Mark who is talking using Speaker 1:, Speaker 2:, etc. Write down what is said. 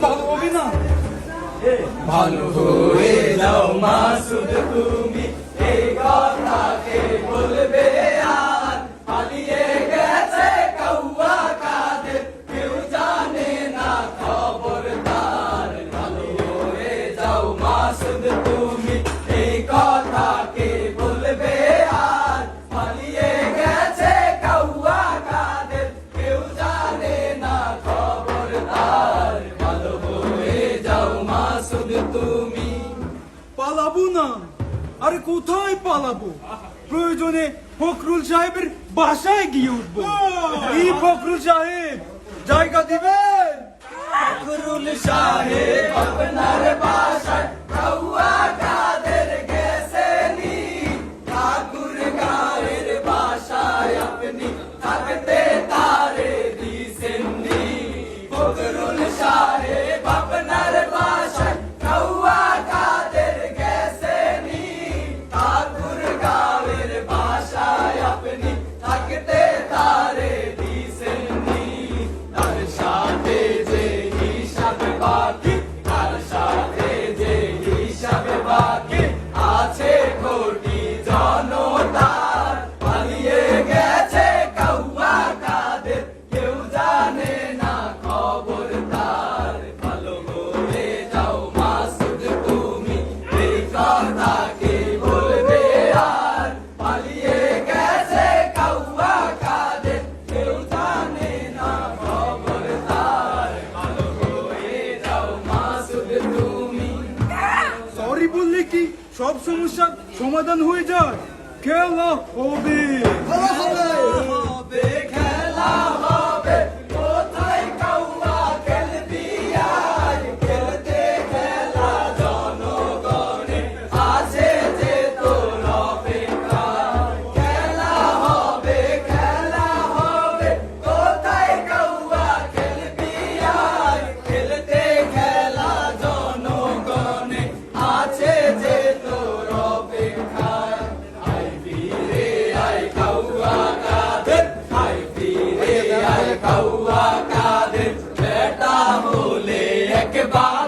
Speaker 1: ভালো হবে না?
Speaker 2: ভালো হয়ে যাও মাসুদ তুমি
Speaker 1: পালাবো না। আরে কোথায় পালাবো? প্রয়োজনে ফখরুল সাহেবের বাসায় গিয়ে উঠবো। ফখরুল সাহেব জায়গা দিবেন?
Speaker 2: ফখরুল সাহেব।
Speaker 1: সব সমস্যার সমাধান হয়ে যায়। খেলা হবে। goodbye.